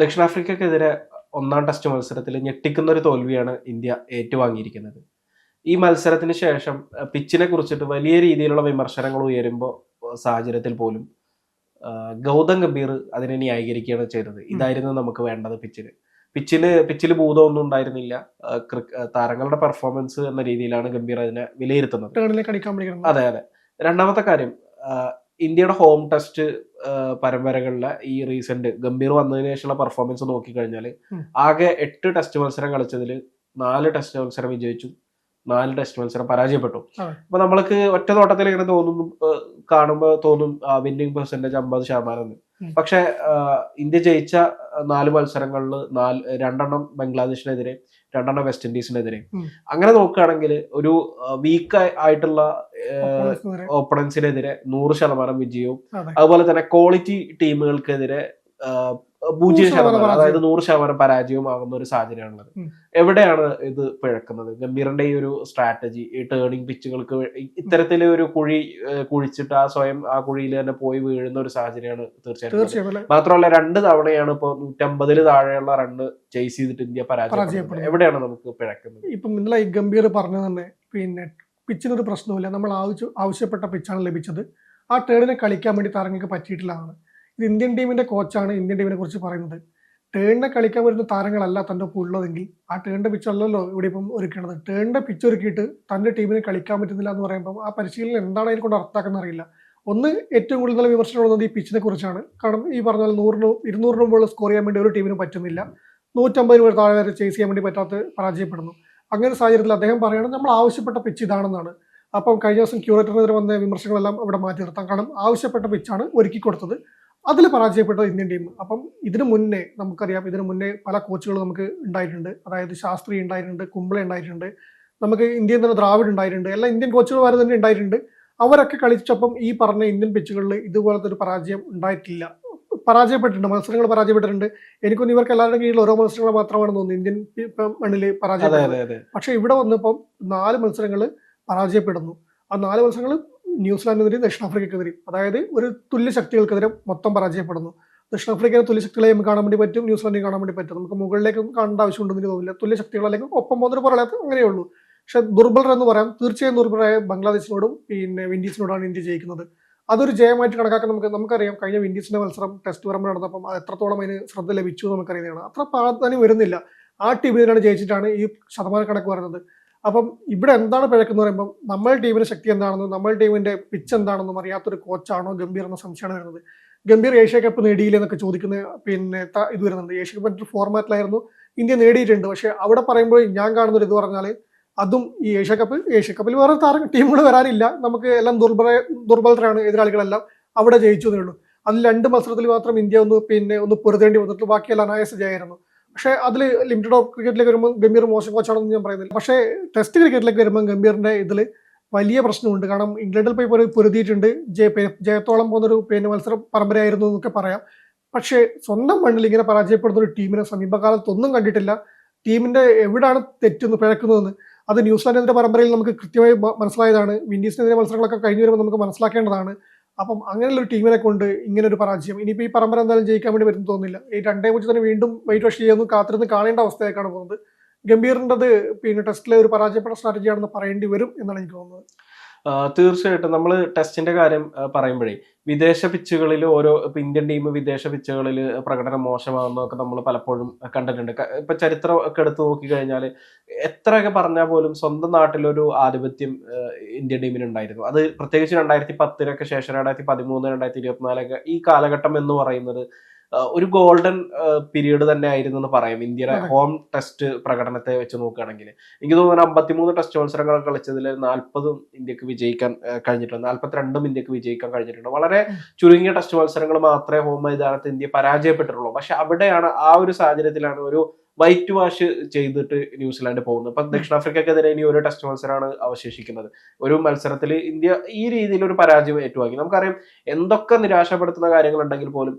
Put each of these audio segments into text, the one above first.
ദക്ഷിണാഫ്രിക്കക്കെതിരെ ഒന്നാം ടെസ്റ്റ് മത്സരത്തിൽ ഞെട്ടിക്കുന്ന ഒരു തോൽവിയാണ് ഇന്ത്യ ഏറ്റുവാങ്ങിയിരിക്കുന്നത്. ഈ മത്സരത്തിന് ശേഷം പിച്ചിനെ കുറിച്ചിട്ട് വലിയ രീതിയിലുള്ള വിമർശനങ്ങൾ ഉയരുമ്പോൾ സാഹചര്യത്തിൽ പോലും ഗൗതം ഗംഭീർ അതിനെ ന്യായീകരിക്കുകയാണ് ചെയ്തത്. ഇതായിരുന്നു നമുക്ക് വേണ്ടത് പിച്ചിന്. പിച്ചിന് പിച്ചിൽ ഭൂതമൊന്നും ഉണ്ടായിരുന്നില്ല. താരങ്ങളുടെ പെർഫോമൻസ് എന്ന രീതിയിലാണ് ഗംഭീർ അതിനെ വിലയിരുത്തുന്നത്. അതെ അതെ. രണ്ടാമത്തെ കാര്യം ഇന്ത്യയുടെ ഹോം ടെസ്റ്റ് പരമ്പരകളിലെ ഈ റീസെന്റ് ഗംഭീർ വന്നതിന് ശേഷമുള്ള പെർഫോമൻസ് നോക്കിക്കഴിഞ്ഞാൽ ഉം. ആകെ എട്ട് ടെസ്റ്റ് മത്സരം കളിച്ചതിൽ നാല് ടെസ്റ്റ് മത്സരം വിജയിച്ചു നാല് ടെസ്റ്റ് മത്സരം പരാജയപ്പെട്ടു. അപ്പൊ നമ്മൾക്ക് ഒറ്റ നോട്ടത്തിൽ ഇങ്ങനെ തോന്നുന്നു കാണുമ്പോൾ തോന്നും വിന്നിംഗ് പെർസെന്റേജ് അമ്പത് ശതമാനം എന്ന് പക്ഷെ ഇന്ത്യ ജയിച്ച നാല് മത്സരങ്ങളിൽ നാല് രണ്ടെണ്ണം ബംഗ്ലാദേശിനെതിരെ രണ്ടെണ്ണം വെസ്റ്റ് ഇൻഡീസിനെതിരെ അങ്ങനെ നോക്കുകയാണെങ്കിൽ ഒരു വീക്ക് ആയിട്ടുള്ള ഓപ്പണൻസിനെതിരെ നൂറ് ശതമാനം വിജയവും. അതുപോലെ തന്നെ ക്വാളിറ്റി ടീമുകൾക്കെതിരെ പൂജ്യം ശതമാനം അതായത് നൂറ് ശതമാനം പരാജയമാകുന്ന ഒരു സാഹചര്യമാണുള്ളത്. എവിടെയാണ് ഇത് പിഴക്കുന്നത്? ഗംഭീറിന്റെ ഈ ഒരു സ്ട്രാറ്റജി ഈ ടേണിംഗ് പിച്ചുകൾക്ക് ഇത്തരത്തിലെ ഒരു കുഴി കുഴിച്ചിട്ട് ആ സ്വയം ആ കുഴിയിൽ തന്നെ പോയി വീഴുന്ന ഒരു സാഹചര്യമാണ് തീർച്ചയായിട്ടും. മാത്രമല്ല രണ്ട് തവണയാണ് ഇപ്പൊ നൂറ്റമ്പതിൽ താഴെയുള്ള റണ്ണ് ചേസ് ചെയ്തിട്ട് ഇന്ത്യ പരാജയപ്പെടുന്നത്. എവിടെയാണ് നമുക്ക് പിഴക്കുന്നത്? ഇപ്പം ഇന്നലെ ഗംഭീർ പറഞ്ഞു തന്നെ പിന്നെ പിച്ചിനൊരു പ്രശ്നമില്ല നമ്മൾ ആവശ്യ ആവശ്യപ്പെട്ട പിച്ചാണ് ലഭിച്ചത്. ആ ടേണിനെ കളിക്കാൻ വേണ്ടി താരങ്ങൾക്ക് പറ്റിയിട്ടില്ലാണ് ഇത് ഇന്ത്യൻ ടീമിന്റെ കോച്ചാണ് ഇന്ത്യൻ ടീമിനെ കുറിച്ച് പറയുന്നത്. ടേണിനെ കളിക്കാൻ വരുന്ന താരങ്ങളല്ല തന്റെ ഒപ്പം ഉള്ളതെങ്കിൽ ആ ടേണിന്റെ പിച്ചല്ലല്ലോ ഇവിടെ ഇപ്പം ഒരുക്കണത്. ടേണിന്റെ പിച്ച് ഒരുക്കിയിട്ട് തന്റെ ടീമിന് കളിക്കാൻ പറ്റുന്നില്ല എന്ന് പറയുമ്പോൾ ആ പരിശീലനം എന്താണ് അതിനെ കൊണ്ട് അർത്ഥമാക്കുന്ന അറിയില്ല. ഒന്ന് ഏറ്റവും കൂടുതൽ നല്ല വിമർശനം ഉള്ളത് ഈ പിച്ചിനെ കുറിച്ചാണ്. കാരണം ഈ പറഞ്ഞ പോലെ നൂറിന് ഇരുന്നൂറിന് മുകളിൽ സ്കോർ ചെയ്യാൻ വേണ്ടി ഒരു ടീമിനും പറ്റുന്നില്ല. നൂറ്റമ്പത് രൂപ താഴെ വരെ ചേസ് ചെയ്യാൻ വേണ്ടി പറ്റാത്ത പരാജയപ്പെടുന്നു. അങ്ങനെ സാഹചര്യത്തിൽ അദ്ദേഹം പറയുന്നത് നമ്മൾ ആവശ്യപ്പെട്ട പിച്ച് ഇതാണെന്നാണ്. അപ്പം കഴിഞ്ഞ ദിവസം ക്യൂറേറ്ററിനെതിരെ വന്ന വിമർശനങ്ങളെല്ലാം അവിടെ മാറ്റി നിർത്താം. കാരണം ആവശ്യപ്പെട്ട പിച്ചാണ് ഒരുക്കി കൊടുത്തത്. അതിൽ പരാജയപ്പെട്ട ഇന്ത്യൻ ടീം. അപ്പം ഇതിനു മുന്നേ നമുക്കറിയാം ഇതിനു മുന്നേ പല കോച്ചുകൾ നമുക്ക് ഉണ്ടായിട്ടുണ്ട്. അതായത് ശാസ്ത്രി ഉണ്ടായിട്ടുണ്ട് കുമ്പള ഉണ്ടായിട്ടുണ്ട് നമുക്ക് ഇന്ത്യൻ തന്നെ ദ്രാവിഡ് ഉണ്ടായിട്ടുണ്ട് എല്ലാ ഇന്ത്യൻ കോച്ചുകൾ തന്നെ ഉണ്ടായിട്ടുണ്ട്. അവരൊക്കെ കളിച്ചപ്പം ഈ പറഞ്ഞ ഇന്ത്യൻ പിച്ചുകളിൽ ഇതുപോലത്തെ ഒരു പരാജയം ഉണ്ടായിട്ടില്ല. പരാജയപ്പെട്ടിട്ടുണ്ട് മത്സരങ്ങൾ പരാജയപ്പെട്ടിട്ടുണ്ട്. എനിക്കൊന്നും ഇവർക്ക് എല്ലാവരുടെ കീഴിൽ ഓരോ മത്സരങ്ങൾ മാത്രമാണ് തോന്നുന്നത് ഇന്ത്യൻ മണ്ണിൽ പരാജയപ്പെട്ടത്. പക്ഷെ ഇവിടെ വന്നപ്പം നാല് മത്സരങ്ങൾ പരാജയപ്പെടുന്നു. ആ നാല് മത്സരങ്ങൾ ന്യൂസിലാൻഡിനെതിരെ ദക്ഷിണാഫ്രിക്കക്കെതിരെ. അതായത് ഒരു തുല്യ ശക്തികൾക്കെതിരെ മൊത്തം പരാജയപ്പെടുന്നു. ദക്ഷിണാഫ്രിക്കയിലെ തുല്യ ശക്തികളെ നമുക്ക് കാണാൻ വേണ്ടി പറ്റും ന്യൂസിലാൻഡിൽ കാണാൻ വേണ്ടി പറ്റും. നമുക്ക് മുകളിലേക്ക് കാണേണ്ട ആവശ്യമുണ്ടെന്ന് എനിക്ക് തോന്നില്ല തുല്യ ശക്തികൾ അല്ലെങ്കിൽ ഒപ്പം പോകുന്നൊരു പറയാത്ത അങ്ങനെയേ ഉള്ളൂ. പക്ഷെ ദുർബലർ എന്ന് പറയാം തീർച്ചയായും ദുർബലരായ ബംഗ്ലാദേശിനോടും പിന്നെ വിൻഡീസിനോടാണ് ഇന്ത്യ ജയിക്കുന്നത്. അതൊരു ജയമായിട്ട് കണക്കാക്കാൻ നമുക്ക് നമുക്കറിയാം കഴിഞ്ഞ വിൻഡീസിന്റെ മത്സരം ടെസ്റ്റ് പരമ്പര നടന്നപ്പം എത്രത്തോളം അതിന് ശ്രദ്ധ ലഭിച്ചു നമുക്കറിയുന്നതാണ്. അത്ര പ്രാധാന്യം വരുന്നില്ല. ആ ടീമിനാണ് ജയിച്ചിട്ടാണ് ഈ ശതമാന കണക്ക് പറയുന്നത് അപ്പം ഇവിടെ എന്താണ് പിഴക്കെന്ന് പറയുമ്പോൾ നമ്മൾ ടീമിന്റെ ശക്തി എന്താണെന്നും നമ്മൾ ടീമിന്റെ പിച്ച് എന്താണെന്നും അറിയാത്തൊരു കോച്ചാണോ ഗംഭീർ എന്ന സംശയമാണ് വരുന്നത്. ഗംഭീർ ഏഷ്യ കപ്പ് നേടിയില്ല എന്നൊക്കെ ചോദിക്കുന്ന പിന്നെ ഇത് വരുന്നുണ്ട്. ഏഷ്യ കപ്പ് മറ്റൊരു ഫോർമാറ്റിലായിരുന്നു ഇന്ത്യ നേടിയിട്ടുണ്ട്. പക്ഷെ അവിടെ പറയുമ്പോൾ ഞാൻ കാണുന്നൊരു ഇത് പറഞ്ഞാൽ അതും ഈ ഏഷ്യ കപ്പ് ഏഷ്യ കപ്പിൽ വേറെ താരം ടീമുകൾ വരാനില്ല. നമുക്ക് എല്ലാം ദുർബല ദുർബലരാണ് എതിരാളികളെല്ലാം അവിടെ ജയിച്ചു എന്നേ ഉള്ളൂ. അതിൽ രണ്ട് മത്സരത്തിൽ മാത്രം ഇന്ത്യ ഒന്ന് പിന്നെ ഒന്ന് പൊരുതേണ്ടി വന്നിട്ടുള്ളൂ. ബാക്കിയെല്ലാം അനായാസ ജയമായിരുന്നു. പക്ഷേ അതിൽ ലിമിറ്റഡ് ഓഫ് ക്രിക്കറ്റിലേക്ക് വരുമ്പോൾ ഗംഭീർ മോശം കോച്ചാണെന്ന് ഞാൻ പറയുന്നില്ല. പക്ഷേ ടെസ്റ്റ് ക്രിക്കറ്റിലേക്ക് വരുമ്പോൾ ഗംഭീറിന്റെ ഇതിൽ വലിയ പ്രശ്നമുണ്ട്. കാരണം ഇംഗ്ലണ്ടിൽ പോയി പൊരു- പൊരുതിയിട്ടുണ്ട്. ജയ ജയത്തോളം പോകുന്നൊരു പിന്നെ മത്സരം പരമ്പരയായിരുന്നു എന്നൊക്കെ പറയാം. പക്ഷേ സ്വന്തം മണ്ണിൽ ഇങ്ങനെ പരാജയപ്പെടുന്ന ഒരു ടീമിനെ സമീപകാലത്തൊന്നും കണ്ടിട്ടില്ല. ടീമിന്റെ എവിടെയാണ് തെറ്റെന്ന് പിഴക്കുന്നതെന്ന്. അത് ന്യൂസിലാൻഡിന്റെ പരമ്പരയിൽ നമുക്ക് കൃത്യമായി മനസ്സിലായതാണ്. വിൻഡീസിനെതിരെ മത്സരങ്ങളൊക്കെ കഴിഞ്ഞു വരുമ്പോൾ നമുക്ക് മനസ്സിലാക്കേണ്ടതാണ്. അപ്പം അങ്ങനെയുള്ള ഒരു ടീമിനെ കൊണ്ട് ഇങ്ങനെ ഒരു പരാജയം. ഇനിയിപ്പോൾ ഈ പരമ്പര എന്തായാലും ജയിക്കാൻ വേണ്ടി വരുന്നു തോന്നുന്നില്ല. ഈ രണ്ടേ തന്നെ വീണ്ടും വെയിറ്റ് വാഷ് ചെയ്യുന്നു കാത്തിരുന്ന് കാണേണ്ട അവസ്ഥയൊക്കെയാണ് പോകുന്നത്. ഗംഭീറിന്റെത് പിന്നെ ടെസ്റ്റിലെ ഒരു പരാജയപ്പെട്ട സ്ട്രാറ്റജിയാണെന്ന് പറയേണ്ടി വരും എന്നാണ് എനിക്ക് തോന്നുന്നത്. തീർച്ചയായിട്ടും നമ്മൾ ടെസ്റ്റിന്റെ കാര്യം പറയുമ്പോഴേ വിദേശ പിച്ചുകളിൽ ഓരോ ഇപ്പൊ ഇന്ത്യൻ ടീം വിദേശ പിച്ചുകളിൽ പ്രകടനം മോശമാകുന്നതൊക്കെ നമ്മൾ പലപ്പോഴും കണ്ടിട്ടുണ്ട്. ഇപ്പൊ ചരിത്രം ഒക്കെ എടുത്ത് നോക്കിക്കഴിഞ്ഞാൽ എത്രയൊക്കെ പറഞ്ഞാൽ പോലും സ്വന്തം നാട്ടിലൊരു ആധിപത്യം ഇന്ത്യൻ ടീമിന് ഉണ്ടായിരുന്നു അത് പ്രത്യേകിച്ച് രണ്ടായിരത്തി പത്തിനൊക്കെ ശേഷം രണ്ടായിരത്തി പതിമൂന്ന് രണ്ടായിരത്തി ഇരുപത്തിനാലൊക്കെ ഈ കാലഘട്ടം എന്ന് പറയുന്നത് ഒരു ഗോൾഡൻ പീരീഡ് തന്നെ ആയിരുന്നു എന്ന് പറയാം. ഇന്ത്യയുടെ ഹോം ടെസ്റ്റ് പ്രകടനത്തെ വെച്ച് നോക്കുകയാണെങ്കിൽ. എനിക്ക് തോന്നുന്നു അമ്പത്തിമൂന്ന് ടെസ്റ്റ് മത്സരങ്ങൾ കളിച്ചതിൽ നാൽപ്പതും ഇന്ത്യയ്ക്ക് വിജയിക്കാൻ കഴിഞ്ഞിട്ടുണ്ട്. നാൽപ്പത്തിരണ്ടും ഇന്ത്യയ്ക്ക് വിജയിക്കാൻ കഴിഞ്ഞിട്ടുണ്ട്. വളരെ ചുരുങ്ങിയ ടെസ്റ്റ് മത്സരങ്ങൾ മാത്രമേ ഹോം മൈതാനത്ത് ഇന്ത്യ പരാജയപ്പെട്ടിട്ടുള്ളൂ. പക്ഷെ അവിടെയാണ് ആ ഒരു സാഹചര്യത്തിലാണ് ഒരു വൈറ്റ് വാഷ് ചെയ്തിട്ട് ന്യൂസിലാൻഡ് പോകുന്നത്. ഇപ്പൊ ദക്ഷിണാഫ്രിക്കക്കെതിരെ ഇനി ഒരു ടെസ്റ്റ് മത്സരമാണ് അവശേഷിക്കുന്നത്. ഒരു മത്സരത്തിൽ ഇന്ത്യ ഈ രീതിയിൽ ഒരു പരാജയം ഏറ്റുവാങ്ങി. നമുക്കറിയാം എന്തൊക്കെ നിരാശപ്പെടുത്തുന്ന കാര്യങ്ങൾ ഉണ്ടെങ്കിൽ പോലും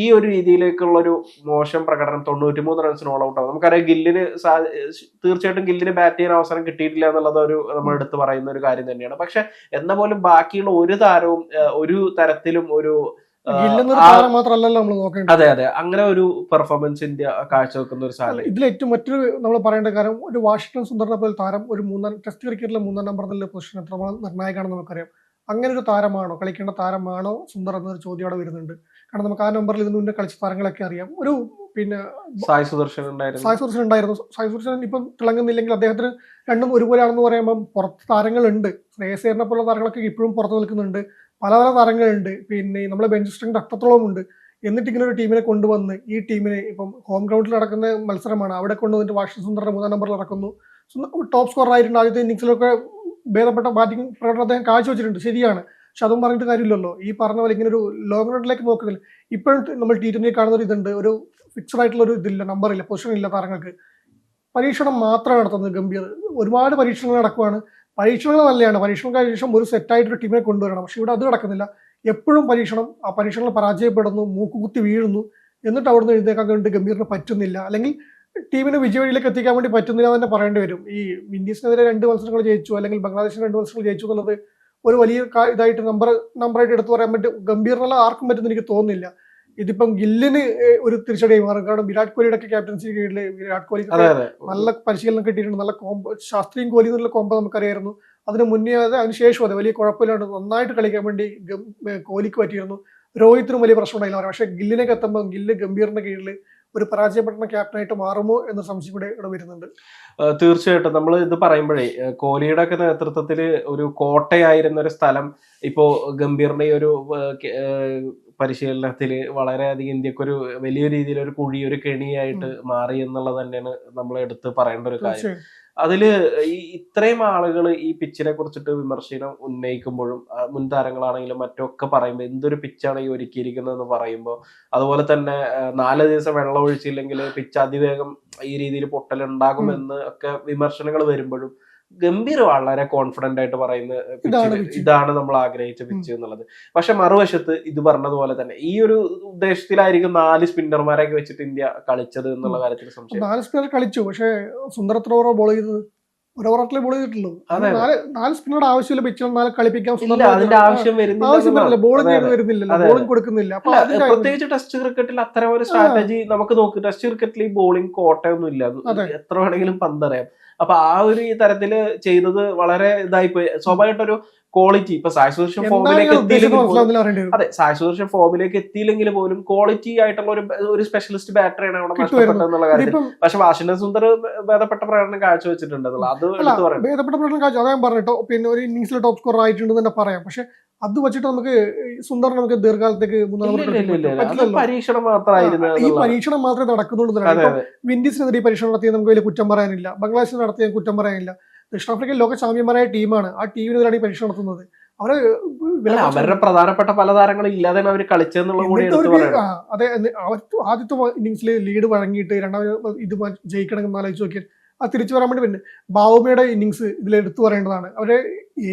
ഈ ഒരു രീതിയിലേക്കുള്ള ഒരു മോശം പ്രകടനം തൊണ്ണൂറ്റി മൂന്ന് റൺസിന് ഓൾ ഔട്ട് ആവും. നമുക്കറിയാം ഗില്ലിന് തീർച്ചയായിട്ടും ഗില്ലിന് ബാറ്റ് ചെയ്യാൻ അവസരം കിട്ടിയിട്ടില്ല എന്നുള്ളത് ഒരു നമ്മൾ എടുത്തു പറയുന്ന ഒരു കാര്യം തന്നെയാണ്. പക്ഷെ എന്ന പോലും ബാക്കിയുള്ള ഒരു താരവും ഒരു തരത്തിലും ഒരു അതെ അതെ. അങ്ങനെ ഒരു പെർഫോമൻസ് ഇന്ത്യ കാഴ്ചവെക്കുന്ന ഒരു സാധനം ഇതിൽ ഏറ്റവും മറ്റൊരു നമ്മൾ പറയേണ്ട കാര്യം ഒരു വാഷിംഗ്ടൺ സുന്ദറിനെ പോലെ താരം ഒരു മൂന്നാം ടെസ്റ്റ് ക്രിക്കറ്റിലെ മൂന്നാം നമ്പർ നമ്പറിലെ പൊസിഷൻ എത്രമാത്രം നിർണായകമാണെന്ന് നമുക്കറിയാം. അങ്ങനെ ഒരു താരമാണോ? കളിക്കേണ്ട താരമാണോ? സുന്ദർ എന്നൊരു ചോദ്യം അവിടെ വരുന്നുണ്ട്. കാരണം നമുക്ക് ആ നമ്പറിൽ ഇതിന് മുന്നേ കളിച്ച താരങ്ങളൊക്കെ അറിയാം. ഒരു പിന്നെ സായ് സുദർശൻ ഉണ്ടായിരുന്നു. സായ് സുദർശൻ ഉണ്ടായിരുന്നു. സായ് സുദർശൻ ഇപ്പം തിളങ്ങുന്നില്ലെങ്കിൽ അദ്ദേഹത്തിന് രണ്ടും ഒരുപോലെയാണെന്ന് പറയുമ്പോൾ പുറത്ത് താരങ്ങളുണ്ട്. ശ്രേയസേറിനെ പോലുള്ള താരങ്ങളൊക്കെ ഇപ്പോഴും പുറത്ത് നിൽക്കുന്നുണ്ട്. പല പല താരങ്ങളുണ്ട്. പിന്നെ നമ്മളെ ബെഞ്ച് സ്ട്രെങ്ത് അത്രത്തോളം ഉണ്ട്. എന്നിട്ട് ഇങ്ങനെ ഒരു ടീമിനെ കൊണ്ടുവന്ന് ഈ ടീമിനെ ഇപ്പം ഹോം ഗ്രൗണ്ടിൽ നടക്കുന്ന മത്സരമാണ്. അവിടെ കൊണ്ടുവന്നിട്ട് വാഷിംഗ് സുന്ദറിന്റെ മൂന്നാം നമ്പറിൽ നടക്കുന്നു. ടോപ്പ് സ്കോർ ആയിട്ടുണ്ട് ആദ്യത്തെ ഇന്നിങ്സിലൊക്കെ ഭേദപ്പെട്ട ബാറ്റിംഗ് പ്രകടനം അദ്ദേഹം കാഴ്ചവെച്ചിട്ടുണ്ട്. ശരിയാണ്. പക്ഷെ അതും പറഞ്ഞിട്ട് കാര്യമില്ലല്ലോ. ഈ പറഞ്ഞ പോലെ ഇങ്ങനെ ഒരു ലോങ് റണ്ണിലേക്ക് നോക്കുന്നില്ല ഇപ്പോഴും നമ്മൾ ടി ട്വന്റി കാണുന്ന ഒരു ഇതുണ്ട്. ഒരു ഫിക്സഡ് ആയിട്ടുള്ള ഒരു ഇതില്ല നമ്പർ ഇല്ല പൊസിഷൻ ഇല്ല താരങ്ങൾക്ക്. പരീക്ഷണം മാത്രമാണ് നടത്തുന്നത് ഗംഭീർ. ഒരുപാട് പരീക്ഷണങ്ങൾ നടക്കുവാണ്. പരീക്ഷണങ്ങൾ നല്ലതാണ് കഴിഞ്ഞ ശേഷം ഒരു സെറ്റായിട്ട് ഒരു ടീമിനെ കൊണ്ടുവരണം. പക്ഷെ ഇവിടെ അത് നടക്കുന്നില്ല. എപ്പോഴും പരീക്ഷണം ആ പരീക്ഷണങ്ങൾ പരാജയപ്പെടുന്നു മൂക്കുകുത്തി വീഴുന്നു. എന്നിട്ട് അവിടുന്ന് എഴുന്നേക്കാൻ വേണ്ടി ഗംഭീറിന് പറ്റുന്നില്ല. അല്ലെങ്കിൽ ടീമിനെ വിജയവഴിയിലേക്ക് എത്തിക്കാൻ വേണ്ടി പറ്റുന്നില്ല തന്നെ പറയേണ്ടി വരും. ഈ വിൻഡീസിനെതിരെ രണ്ട് മത്സരങ്ങൾ ജയിച്ചു അല്ലെങ്കിൽ ബംഗ്ലാദേശിന് രണ്ട് മത്സരങ്ങൾ ജയിച്ചു എന്നുള്ളത് ഒരു വലിയ ഇതായിട്ട് നമ്പർ നമ്പറായിട്ട് എടുത്തു പറയാൻ പറ്റും. ഗംഭീറിനുള്ള ആർക്കും പറ്റുന്ന എനിക്ക് തോന്നുന്നില്ല. ഇതിപ്പം ഗില്ലിന് ഒരു തിരിച്ചടി മാറും. കാരണം വിരാട് കോഹ്ലിയുടെ ഒക്കെ ക്യാപ്റ്റൻസി കീഴിൽ വിരാട് കോഹ്ലി നല്ല പരിശീലനം കിട്ടിയിട്ടുണ്ട്. നല്ല കോംബോ ശാസ്ത്രീയം കോഹ്ലി എന്നുള്ള കോംബോ നമുക്കറിയായിരുന്നു. അതിന് മുന്നേ അത് അതിനുശേഷം അതെ വലിയ കുഴപ്പമില്ലാണ്ട് നന്നായിട്ട് കളിക്കാൻ വേണ്ടി കോഹ്ലിക്ക് പറ്റിയിരുന്നു. രോഹിത്തിനും വലിയ പ്രശ്നം ഉണ്ടായില്ല പക്ഷേ ഗില്ലിനൊക്കെ എത്തുമ്പോൾ ഗില്ല് ഗംഭീറിന്റെ കീഴിൽ ഒരു പരാജയപ്പെടുന്ന ക്യാപ്റ്റനായിട്ട് മാറുമോ എന്ന സംശയം കൂടെ ഇവിടെ വരുന്നുണ്ട്. തീർച്ചയായിട്ടും. നമ്മൾ ഇത് പറയുമ്പോഴേ കോഹ്ലിയുടെ ഒക്കെ നേതൃത്വത്തിൽ ഒരു കോട്ടയായിരുന്ന ഒരു സ്ഥലം ഇപ്പോ ഗംഭീറിന്റെ ഒരു പരിശീലനത്തിൽ വളരെയധികം ഇന്ത്യക്കൊരു വലിയ രീതിയിൽ ഒരു കുഴി ഒരു കെണിയായിട്ട് മാറി എന്നുള്ളത് തന്നെയാണ് നമ്മൾ എടുത്ത് പറയേണ്ട ഒരു കാര്യം. അതിൽ ഈ ഇത്രയും ആളുകൾ ഈ പിച്ചിനെ കുറിച്ചിട്ട് വിമർശനം ഉന്നയിക്കുമ്പോഴും മുൻ താരങ്ങളാണെങ്കിലും മറ്റൊക്കെ പറയുമ്പോൾ എന്തൊരു പിച്ചാണ് ഈ ഒരുക്കിയിരിക്കുന്നത് എന്ന് പറയുമ്പോൾ അതുപോലെ തന്നെ നാല് ദിവസം വെള്ളം ഒഴിച്ചില്ലെങ്കിൽ പിച്ച് അതിവേഗം ഈ രീതിയിൽ പൊട്ടലുണ്ടാകുമെന്ന് ഒക്കെ വിമർശനങ്ങൾ വരുമ്പോഴും ഗംഭീർ വളരെ കോൺഫിഡന്റ് ആയിട്ട് പറയുന്ന ഇതാണ് നമ്മൾ ആഗ്രഹിച്ച പിച്ച് എന്നുള്ളത്. പക്ഷെ മറുവശത്ത് ഇത് പറഞ്ഞതുപോലെ തന്നെ ഈ ഒരു ഉദ്ദേശത്തിലായിരിക്കും നാല് സ്പിന്നർമാരൊക്കെ വെച്ചിട്ട് ഇന്ത്യ കളിച്ചത് എന്നുള്ള കാര്യത്തിൽ സംശയം. നാല് സ്പിന്നർ കളിച്ചു. പക്ഷേ സുന്ദർ എത്ര ബോൾ ചെയ്തത്? ഒരു ഓവറിലെ ബോൾ ചെയ്തിട്ടുള്ളൂ. നാല് നാല് സ്പിന്നറുടെ ആവശ്യമില്ല പിച്ചിൽ നാല് കളിപ്പിക്കാൻ അതിന്റെ ആവശ്യം വരുന്നില്ല അതെ. വരുന്നില്ലല്ലോ. ബോളിംഗ് കൊടുക്കുന്നില്ല. പ്രത്യേകിച്ച് ടെസ്റ്റ് ക്രിക്കറ്റിൽ അത്തരം ഒരു സ്ട്രാറ്റജി നമുക്ക് നോക്കി. ടെസ്റ്റ് ക്രിക്കറ്റിൽ ഈ ബോളിംഗ് കോട്ടയൊന്നും ഇല്ല എത്ര വേണമെങ്കിലും പന്തറിയാം അപ്പൊ ആ ഒരു ഈ തരത്തിൽ ചെയ്തത് വളരെ ഇതായിപ്പോയി. സ്വാഭാവികമായിട്ടൊരു ക്വാളിറ്റി ഇപ്പൊ സുദർശൻ ഫോമിലേക്ക് എത്തിയില്ലെങ്കിൽ അതെ സുദർശൻ ഫോമിലേക്ക് എത്തിയില്ലെങ്കിൽ പോലും ക്വാളിറ്റി ആയിട്ടുള്ള ഒരു ഒരു സ്പെഷ്യലിസ്റ്റ് ബാറ്ററിയാണ് അവിടെ കിട്ടുമായിരുന്നു. നഷ്ടപ്പെട്ടതെന്നുള്ള കാര്യത്തിൽ. പക്ഷെ വാഷിംഗ്ടൺ സുന്ദർ ഭേദപ്പെട്ട പ്രകടനം കാഴ്ചവെച്ചിട്ടുണ്ട്. അത് എടുത്തു പറയാം ഭേദപ്പെട്ട പ്രകടനം കാഴ്ച അതാ ഞാൻ പറഞ്ഞിട്ടോ പിന്നെ ഒരു ഇന്നിംഗ്സിലെ ടോപ്പ് സ്കോർ ആയിട്ടുണ്ട് തന്നെ പറയാം. പക്ഷെ അത് വെച്ചിട്ട് നമുക്ക് സുന്ദർ നമുക്ക് ദീർഘകാലത്തേക്ക് പരീക്ഷണം മാത്രമായിരുന്നു ഈ പരീക്ഷണം മാത്രമേ നടക്കുന്നുള്ളൂ വിൻഡീസിനെതിരെ ഈ പരീക്ഷണം നടത്തിയത് നമുക്ക് വലിയ കുറ്റം പറയാനില്ല. ബംഗ്ലാദേശിന് നടത്തിയ കുറ്റം പറയാനില്ല. ദക്ഷിണാഫ്രിക്കൻ ലോക ചാമ്പ്യന്മാരായ ടീമാണ് ആ ടീമിനെതിരാണ് ഈ പരീക്ഷണം നടത്തുന്നത്. അവർ അവരുടെ പ്രധാനപ്പെട്ട പല താരങ്ങളും ഇല്ലാതെ അവർ അവർക്ക് അതെ എന്നി- അവർ ആദ്യത്തെ ഇന്നിങ്സിൽ ലീഡ് വഴങ്ങിയിട്ട് രണ്ടാമത് ഇത് ജയിക്കണമെന്ന് ആലോചിച്ച് നോക്കിയാൽ ആ തിരിച്ചു വരാൻ വേണ്ടി പിന്നെ ബാവുമയുടെ ഇന്നിങ്സ് ഇതിൽ എടുത്തു പറയേണ്ടതാണ്. അവരെ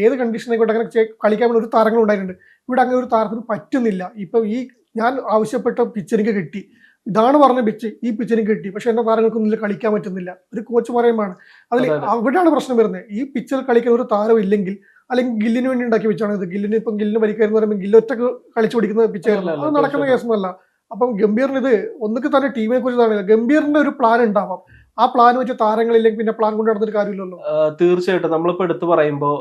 ഏത് കണ്ടീഷനായിക്കോട്ടെ അങ്ങനെ കളിക്കാൻ വേണ്ടി ഒരു താരങ്ങൾ ഉണ്ടായിട്ടുണ്ട്. ഇവിടെ അങ്ങനെ ഒരു താരത്തിന് പറ്റുന്നില്ല. ഇപ്പൊ ഈ ഞാൻ ആവശ്യപ്പെട്ട പിച്ച് എനിക്ക് കിട്ടി. ഇതാണ് പറഞ്ഞ പിച്ച് ഈ പിച്ച് എനിക്ക് കിട്ടി. പക്ഷെ എന്റെ താരങ്ങൾക്കൊന്നും കളിക്കാൻ പറ്റുന്നില്ല. ഒരു കോച്ച് പറയുമ്പോൾ അതിൽ അതെ, അതെ. അവിടെയാണ് പ്രശ്നം വരുന്നത്. ഈ പിച്ചിൽ കളിക്കുന്ന ഒരു താരം ഇല്ലെങ്കിൽ അല്ലെങ്കിൽ ഗില്ലിന് വേണ്ടി ഉണ്ടാക്കിയ വെച്ചാണ് ഇത്. ഗില്ലിന് ഇപ്പം ഗില്ലിന് പരിക്കായിരുന്നു പറയുമ്പോൾ ഗില്ലൊറ്റ കളിച്ചു പിടിക്കുന്ന പിച്ചായിരുന്നു അത് നടക്കുന്ന. കേസൊന്നുമല്ല അപ്പം ഗംഭീറിന് ഇത് ഒന്നുകിൽ തന്നെ ടീമിനെ കുറിച്ച് തന്നെ ഗംഭീറിന്റെ ഒരു പ്ലാൻ ഉണ്ടാവാം. ആ പ്ലാൻ വെച്ച് താരങ്ങളില്ലെങ്കിൽ പിന്നെ പ്ലാൻ കൊണ്ട് നടന്നിട്ട് കാര്യമില്ലല്ലോ. തീർച്ചയായിട്ടും. നമ്മളിപ്പോ എടുത്തു പറയുമ്പോൾ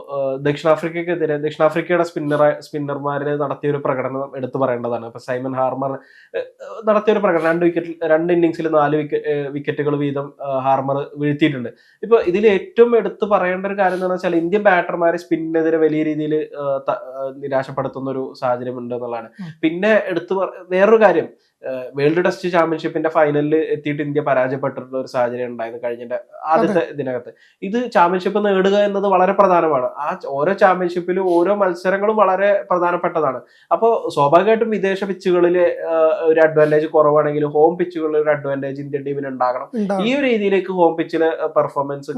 ദക്ഷിണാഫ്രിക്കക്കെതിരെ ദക്ഷിണാഫ്രിക്കയുടെ സ്പിന്നർ സ്പിന്നർമാര് നടത്തിയ ഒരു പ്രകടനം എടുത്തു പറയേണ്ടതാണ്. ഇപ്പൊ സൈമൺ ഹാർമർ നടത്തിയ ഒരു പ്രകടനം. രണ്ട് വിക്കറ്റ് രണ്ട് ഇന്നിങ്സിൽ നാല് വിക്കറ്റ് വിക്കറ്റുകൾ വീതം ഹാർമർ വീഴ്ത്തിയിട്ടുണ്ട്. ഇപ്പൊ ഇതിൽ ഏറ്റവും എടുത്തു പറയേണ്ട ഒരു കാര്യം എന്താണെന്ന് വെച്ചാൽ ഇന്ത്യൻ ബാറ്റർമാരെ സ്പിന്നിനെതിരെ വലിയ രീതിയിൽ നിരാശപ്പെടുത്തുന്ന ഒരു സാഹചര്യം ഉണ്ട് എന്നുള്ളതാണ് പിന്നെ എടുത്തു വേറൊരു കാര്യം. വേൾഡ് ടെസ്റ്റ് ചാമ്പ്യൻഷിപ്പിന്റെ ഫൈനലിൽ എത്തിയിട്ട് ഇന്ത്യ പരാജയപ്പെട്ടിട്ടുള്ള ഒരു സാഹചര്യം ഉണ്ടായിരുന്നു കഴിഞ്ഞ ആദ്യത്തെ ഇതിനകത്ത് ഇത് ചാമ്പ്യൻഷിപ്പ് നേടുക എന്നത് വളരെ പ്രധാനമാണ്. ആ ഓരോ ചാമ്പ്യൻഷിപ്പിലും ഓരോ മത്സരങ്ങളും വളരെ പ്രധാനപ്പെട്ടതാണ്. അപ്പോൾ സ്വാഭാവികമായിട്ടും വിദേശ പിച്ചുകളിൽ ഒരു അഡ്വാന്റേജ് കുറവാണെങ്കിലും ഹോം പിച്ചുകളിൽ ഒരു അഡ്വാന്റേജ് ഇന്ത്യൻ ടീമിന് ഉണ്ടാകണം. ഈ ഒരു രീതിയിലേക്ക് ഹോം പിച്ചിലെ പെർഫോമൻസ്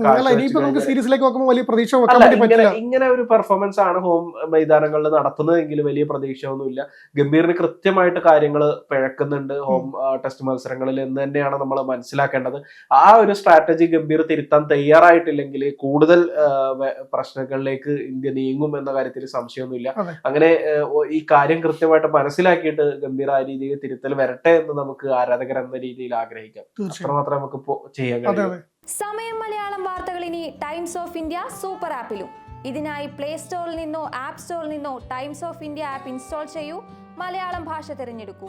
ഇങ്ങനെ ഒരു പെർഫോമൻസ് ആണ് ഹോം മൈതാനങ്ങളിൽ നടത്തുന്നതെങ്കിൽ വലിയ പ്രതീക്ഷ ഒന്നുമില്ല ഗംഭീറിന് കൃത്യമായിട്ട് കാര്യങ്ങൾ പിഴക്കുന്ന പറ്റുന്നുണ്ട് ഹോം ടെസ്റ്റ് മത്സരങ്ങളിൽ എന്ന് തന്നെയാണ് നമ്മൾ മനസ്സിലാക്കേണ്ടത്. ആ ഒരു സ്ട്രാറ്റജി ഗംഭീർ തിരുത്താൻ തയ്യാറായിട്ടില്ലെങ്കിൽ കൂടുതൽ പ്രശ്നങ്ങളിലേക്ക് ഇന്ത്യ നീങ്ങും എന്ന കാര്യത്തിൽ സംശയമൊന്നുമില്ല. അങ്ങനെ ഈ കാര്യം കൃത്യമായിട്ട് മനസ്സിലാക്കിയിട്ട് ഗംഭീർ ആ രീതിയിൽ തിരുത്തൽ വരട്ടെ എന്ന് നമുക്ക് ആരാധകർ എന്ന രീതിയിൽ ആഗ്രഹിക്കാം. അത്രമാത്രം നമുക്ക് ചെയ്യാൻ കഴിയും. സമയം മലയാളം വാർത്തകൾ ഇനി ടൈംസ് ഓഫ് ഇന്ത്യ സൂപ്പർ ആപ്പിലും ഇതിനായി പ്ലേ സ്റ്റോറിൽ നിന്നോ ആപ്പ് സ്റ്റോറിൽ നിന്നോ Times of India app install ചെയ്യൂ. മലയാളം ഭാഷ തിരഞ്ഞെടുക്കൂ.